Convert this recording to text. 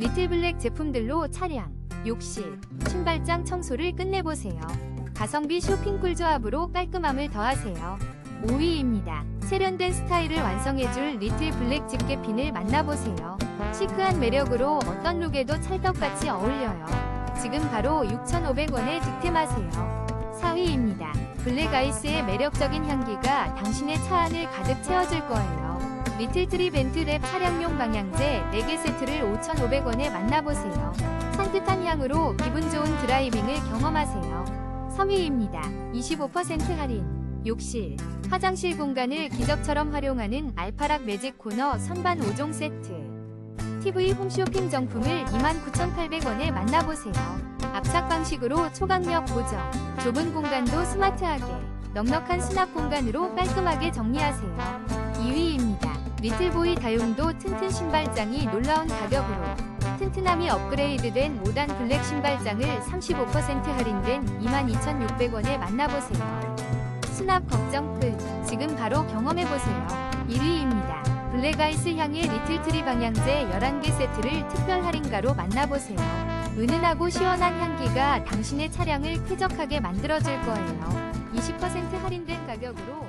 리틀 블랙 제품들로 차량, 욕실, 신발장 청소를 끝내보세요. 가성비 쇼핑 꿀조합으로 깔끔함을 더하세요. 5위입니다. 세련된 스타일을 완성해줄 리틀 블랙 집게핀을 만나보세요. 시크한 매력으로 어떤 룩에도 찰떡같이 어울려요. 지금 바로 6,500원에 득템하세요. 4위입니다. 블랙 아이스의 매력적인 향기가 당신의 차 안을 가득 채워줄 거예요. 리틀트리 벤트랩 차량용 방향제 4개 세트를 5,500원에 만나보세요. 산뜻한 향으로 기분 좋은 드라이빙을 경험하세요. 3위입니다. 25% 할인. 욕실, 화장실 공간을 기적처럼 활용하는 알파락 매직 코너 선반 5종 세트. TV 홈쇼핑 정품을 29,800원에 만나보세요. 압착 방식으로 초강력 고정, 좁은 공간도 스마트하게, 넉넉한 수납 공간으로 깔끔하게 정리하세요. 2위입니다. 리틀보이 다용도 튼튼 신발장이 놀라운 가격으로 튼튼함이 업그레이드된 5단 블랙 신발장을 35% 할인된 22,600원에 만나보세요. 수납 걱정 끝. 지금 바로 경험해보세요. 1위입니다. 블랙아이스 향의 리틀트리 방향제 11개 세트를 특별 할인가로 만나보세요. 은은하고 시원한 향기가 당신의 차량을 쾌적하게 만들어줄 거예요. 20% 할인된 가격으로